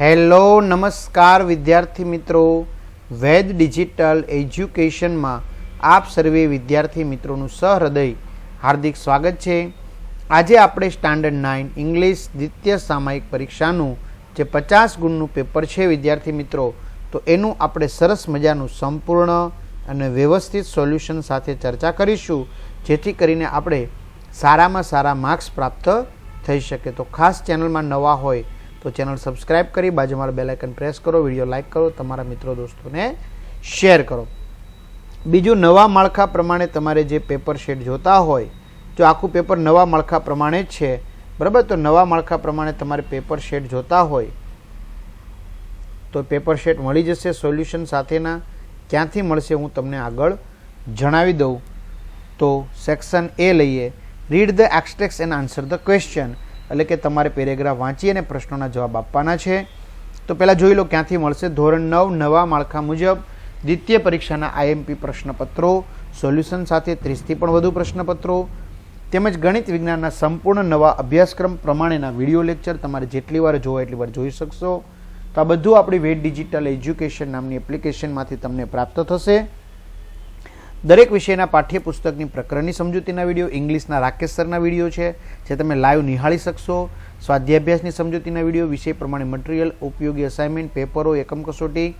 Hello, નમસ્કાર વિદ્યાર્થી મિત્રો. વેદ ડિજિટલ એજ્યુકેશનમાં આપ સર્વે વિદ્યાર્થી મિત્રોનું સહૃદય, હાર્દિક સ્વાગત છે. આજે આપણે સ્ટાન્ડર્ડ નાઇન ઇંગ્લિશ દ્વિતીય સામાયિક પરીક્ષાનું જે પચાસ ગુણનું પેપર છે વિદ્યાર્થી મિત્રો, તો એનું આપણે સરસ મજાનું સંપૂર્ણ અને વ્યવસ્થિત સોલ્યુશન સાથે ચર્ચા કરીશું, જેથી કરીને આપણે સારામાં સારા માર્ક્સ પ્રાપ્ત થઈ શકે. તો ખાસ ચેનલમાં નવા હોય તો ચેનલ સબસ્ક્રાઇબ કરી બાજુમાં બેલ આઇકન પ્રેસ કરો, વીડિયો લાઇક કરો, તમારા મિત્રો દોસ્તોને શેર કરો. બીજું, નવા માળખા પ્રમાણે તમારે જે પેપર શેડ જોતા હોય, જો આખું પેપર નવા માળખા પ્રમાણે જ છે, બરાબર? તો નવા માળખા પ્રમાણે તમારે પેપર શેડ જોતા હોય, તો પેપર શેટ મળી જશે સોલ્યુશન સાથેના. ક્યાંથી મળશે હું તમને આગળ જણાવી દઉં. તો સેક્શન એ લઈએ. Read the extracts and answer the question એટલે કે તમારે પેરેગ્રાફ વાંચી અને પ્રશ્નોના જવાબ આપવાના છે. તો પહેલાં જોઈ લો ક્યાંથી મળશે. ધોરણ નવ, નવા માળખા મુજબ દ્વિતીય પરીક્ષાના આઈએમપી પ્રશ્નપત્રો, સોલ્યુશન સાથે ત્રીસથી પણ વધુ પ્રશ્નપત્રો, તેમજ ગણિત વિજ્ઞાનના સંપૂર્ણ નવા અભ્યાસક્રમ પ્રમાણેના વીડિયો લેક્ચર તમારે જેટલી વાર જોવો એટલી વાર જોઈ શકશો. તો આ બધું આપણી વેટ ડિજિટલ એજ્યુકેશન નામની એપ્લિકેશનમાંથી તમને પ્રાપ્ત થશે. દરેક વિષયના પાઠ્યપુસ્તકની પ્રકરણની સમજૂતીના વીડિયો, ઇંગ્લિશના રાકેશ સરના વીડિયો છે, જે તમે લાઈવ નિહાળી શકશો. સ્વાધ્યાભ્યાસની સમજૂતીના વીડિયો, વિષય પ્રમાણે મટીરિયલ, ઉપયોગી અસાઇનમેન્ટ પેપરો, એકમ કસોટી.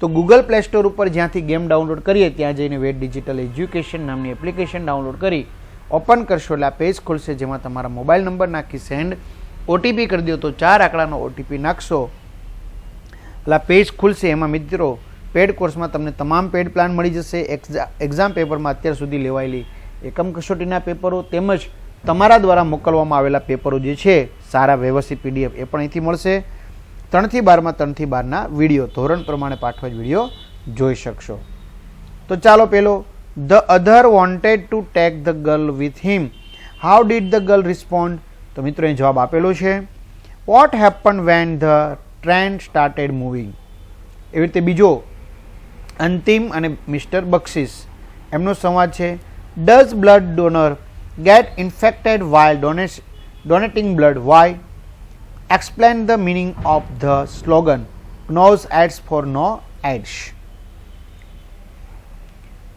તો ગૂગલ પ્લે સ્ટોર ઉપર જ્યાંથી ગેમ ડાઉનલોડ કરીએ, ત્યાં જઈને વેટ ડિજિટલ એજ્યુકેશન નામની એપ્લિકેશન ડાઉનલોડ કરી, ઓપન કરશો એટલે આ પેજ ખુલશે જેમાં તમારા મોબાઈલ નંબર નાખી સેન્ડ. ઓટીપી કરી દો તો ચાર આંકડાનો ઓટીપી નાખશો. એટલે પેજ ખુલશે. એમાં મિત્રો પેડ કોર્સમાં તમને તમામ પેડ પ્લાન મળી જશે. એક્ઝામ પેપરમાં અત્યાર સુધી લેવાયેલી એકમ કસોટીના પેપરો તેમજ તમારા દ્વારા મોકલવામાં આવેલા પેપરો જે છે, સારા વ્યવસ્થિત પીડીએફ એ પણ અહીંથી મળશે. ત્રણથી બારમાં, ત્રણથી બારના વીડિયો, ધોરણ પ્રમાણે પાઠવા વીડિયો જોઈ શકશો. તો ચાલો પેલો, the other wanted to take the girl with him. How did the girl respond? તો મિત્રો એ જવાબ આપેલો છે, what happen when the train started moving? એવી રીતે બીજો અંતિમ અને મિસ્ટર બક્ષિસ. એમનો સંવાદ છે does blood donor get infected while donate donating blood why explain the meaning of the slogan knows AIDS for no AIDS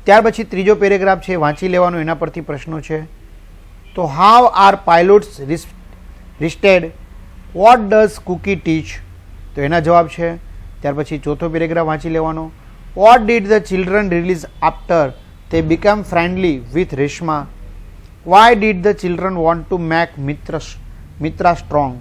ત્યાર પછી ત્રીજો પેરેગ્રાફ છે, વાંચી લેવાનો એના પરથી પ્રશ્નો છે. તો how are pilots rested what does Cookie teach તો એના જવાબ છે, ત્યાર પછી ચોથો પેરેગ્રાફ વાંચી લેવાનો. What did the children realise after they become friendly with Reshma why did the children want to make Mitra Mitra strong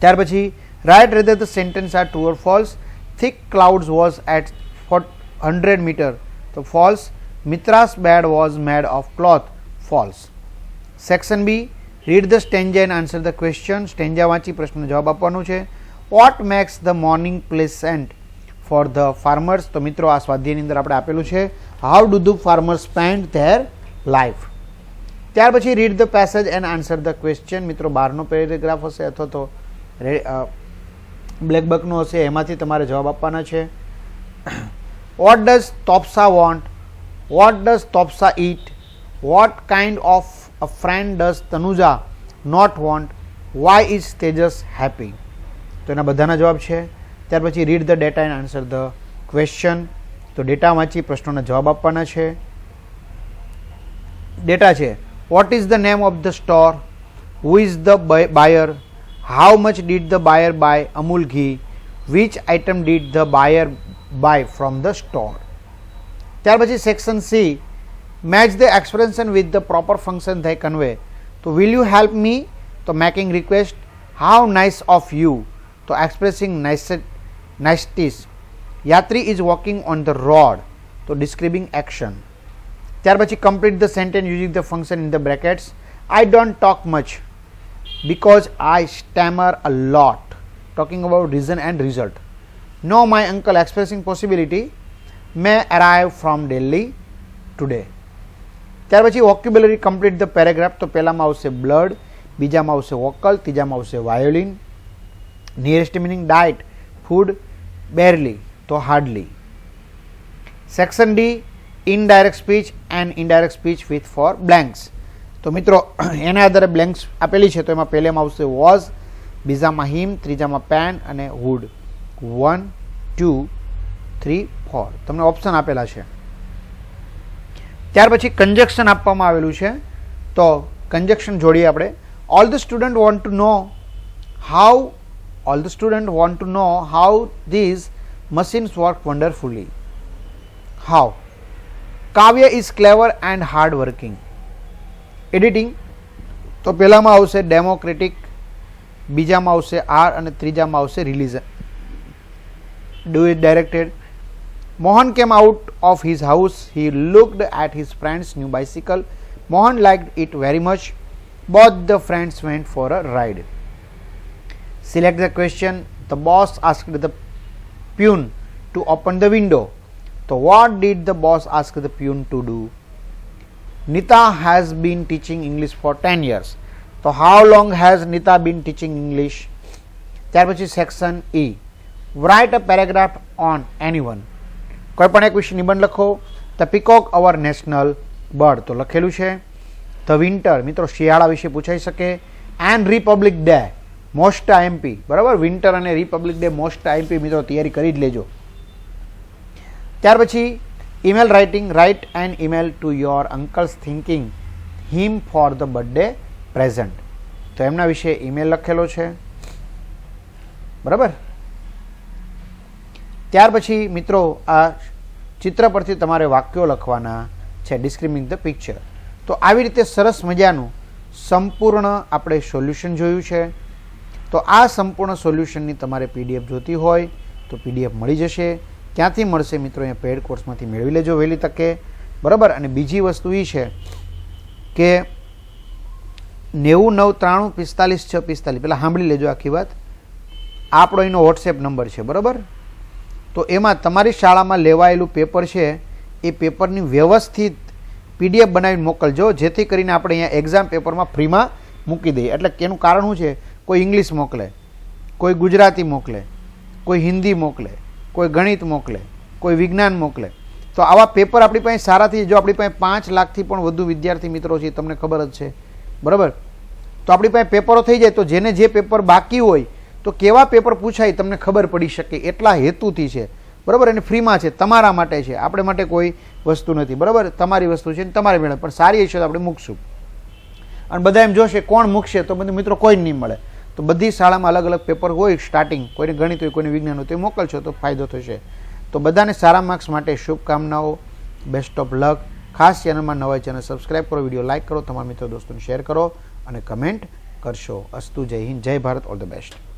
ત્યાર પછી write whether the sentence are true or false thick clouds was at four hundred metre તો false Mitra's bed was made of cloth false section B read the stanza and answer the question stanza વાંચી પ્રશ્નનો જવાબ આપવાનો છે what makes the morning pleasant for the farmers. તો મિત્રો, આ સ્વાધ્યાયની અંદર આપણે આપેલું છે how do the farmers spend their life ત્યાર પછી read the passage and answer the question મિત્રો બહારનો પેરેગ્રાફ હશે અથવા તો બ્લેકબકનો હશે, એમાંથી તમારે જવાબ આપવાના છે. What does Topsa want what does Topsa eat what kind of a friend does Tanuja not want why is Tejas happy તો એના બધાના જવાબ છે ત્યાર પછી read the data and answer the question તો ડેટા વાંચી પ્રશ્નોના જવાબ આપવાના છે. ડેટા છે. What is the name of the store who is the buyer how much did the buyer buy Amul ghee which item did the buyer buy from the store ત્યાર પછી section C match the expression with the proper function they convey તો will you help me તો making request how nice of you તો expressing નાઇસ્ટીસ યાત્રી is walking on the road તો ડિસ્ક્રિબિંગ action ત્યાર પછી complete the sentence using the function in the brackets I don't talk much because I stammer a lot. Talking about reason and result. No, my uncle expressing possibility may arrive from Delhi today. ત્યાર પછી વોક્યુબલરી complete the paragraph તો પહેલામાં આવશે blood બીજામાં આવશે vocal ત્રીજામાં આવશે violin nearest meaning diet food barely તો hardly section D indirect speech and indirect speech with four blanks તો મિત્રો, એના આધારે બ્લેન્ક્સ આપેલી છે, તો એમાં પહેલેમાં આવશે વોઝ બીજામાં હિમ ત્રીજામાં પેન અને hood one two three four તમને ઓપ્શન આપેલા છે. ત્યાર પછી કન્જેક્શન આપવામાં આવેલું છે. તો કન્જેક્શન જોડીએ આપણે. All the student want to know how all the student want to know how these machines work wonderfully how Kavya is clever and hard working editing તો પહેલામાં આવશે ડેમોક્રેટિક બીજામાં આવશે આર અને ત્રીજામાં આવશે religion do it directed Mohan came out of his house he looked at his friend's new bicycle Mohan liked it very much both the friends went for a ride select the question the boss asked the peon to open the window તો what did the boss ask the peon to do Nita has been teaching English for 10 years. તો how long has Nita been teaching English? ત્યાર પછી section E write a paragraph on any one કોઈ પણ એક વિશે નિબંધ લખો. The peacock our national bird તો લખેલું છે. ધ વિન્ટર મિત્રો, શિયાળા વિશે પૂછાઈ શકે. And republic day most IMP બરાબર? વિન્ટર અને રિપબ્લિક ડે મોસ્ટ આઈએમપી મિત્રો તૈયારી કરી જ લેજો. ત્યાર પછી email writing write and email to your uncles thanking him for the birthday present તો એમના વિશે ઈમેલ લખેલો છે. બરાબર? ત્યાર પછી, મિત્રો, આ ચિત્ર પરથી તમારે વાક્યો લખવાના છે. ડિસ્ક્રિમિંગ ધ પિક્ચર તો આવી રીતે સરસ મજાનું સંપૂર્ણ આપણે સોલ્યુશન જોયું છે. તો આ સંપૂર્ણ સોલ્યુશનની તમારે પીડીએફ જોતી હોય તો પીડીએફ મળી જશે. ક્યાંથી મળશે મિત્રો? અહીંયા પેડ કોર્સમાંથી મેળવી લેજો વહેલી તકે. બરાબર? અને બીજી વસ્તુ એ છે કે નેવું, નવ, ત્રાણું, પિસ્તાલીસ, છ, પિસ્તાલીસ. પહેલાં સાંભળી લેજો આખી વાત. આપણો એનો વોટ્સએપ નંબર છે, બરાબર? તો એમાં તમારી શાળામાં લેવાયેલું પેપર છે, એ પેપરની વ્યવસ્થિત પીડીએફ બનાવીને મોકલજો, જેથી કરીને આપણે અહીંયા એક્ઝામ પેપરમાં ફ્રીમાં મૂકી દઈએ. એટલે એનું કારણ શું છે? કોઈ ઇંગ્લિશ મોકલે, કોઈ ગુજરાતી મોકલે, કોઈ હિન્દી મોકલે, કોઈ ગણિત મોકલે, કોઈ વિજ્ઞાન મોકલે. તો આવા પેપર આપણી પાસે સારાથી જો આપણી પાસે પાંચ લાખથી પણ વધુ વિદ્યાર્થી મિત્રો છે તમને ખબર જ છે. બરાબર? તો આપણી પાસે પેપરો થઈ જાય, તો જેને જે પેપર બાકી હોય, તો કેવા પેપર પૂછાય, તમને ખબર પડી શકે, એટલા હેતુથી છે. બરાબર? અને ફ્રીમાં છે, તમારા માટે છે, આપણે માટે કોઈ વસ્તુ નથી. બરાબર? તમારી વસ્તુ છે ને તમારે મેળવે પણ સારી હશે તો આપણે મૂકશું. અને બધા એમ જોશે, કોણ મૂકશે? તો બધું મિત્રો કોઈ નહીં મળે. તો બધી શાળામાં અલગ અલગ પેપર હોય સ્ટાર્ટિંગ કોઈને ગણિત હોય, કોઈને વિજ્ઞાન હોય, તો મોકલશો તો ફાયદો થશે. તો બધાને સારા માર્ક્સ માટે શુભકામનાઓ બેસ્ટ ઓફ લક ખાસ ચેનલમાં નવા ચેનલ સબસ્ક્રાઈબ કરો વીડિયો લાઇક કરો, તમારા મિત્રો, દોસ્તોને શેર કરો અને કમેન્ટ કરશો. અસ્તુ જય હિન્દ, જય ભારત ઓલ ધ બેસ્ટ